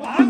Ah,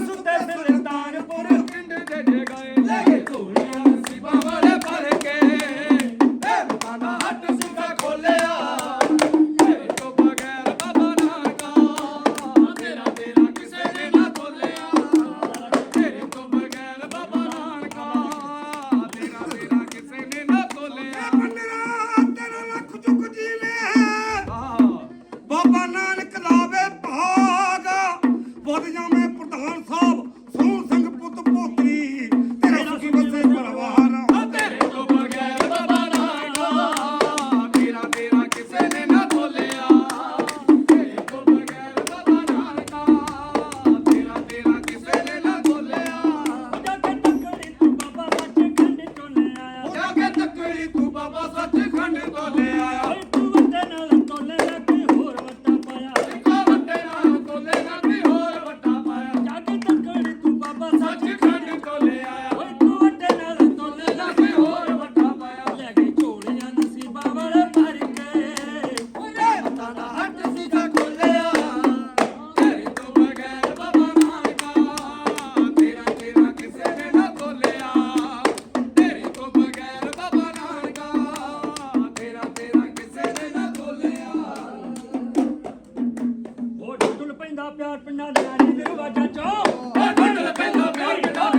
ਪੈਂਦਾ ਪਿਆਰ ਪਿੰਡਾਂ ਦੇ ਆਜੀ ਦੇ ਵਾਜਾ ਚੋ। ਪੈਂਦਾ ਪਿਆਰ ਪਿੰਡਾਂ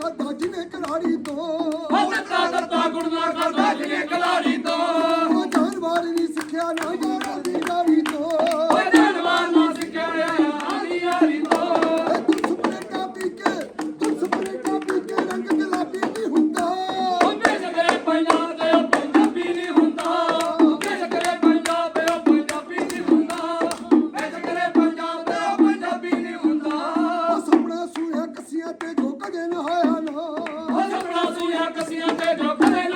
ਕਾ ਦਾਜ ਨੇ ਕਲਾੜੀ ਤੋਂ। ਉਹ ਦਿੱਤਾ ਦਿੱਤਾ ਗੁਰਨਾ ਕਾ ਦਾਜ ਨੇ ਕਲਾੜੀ Pedro, Pedro,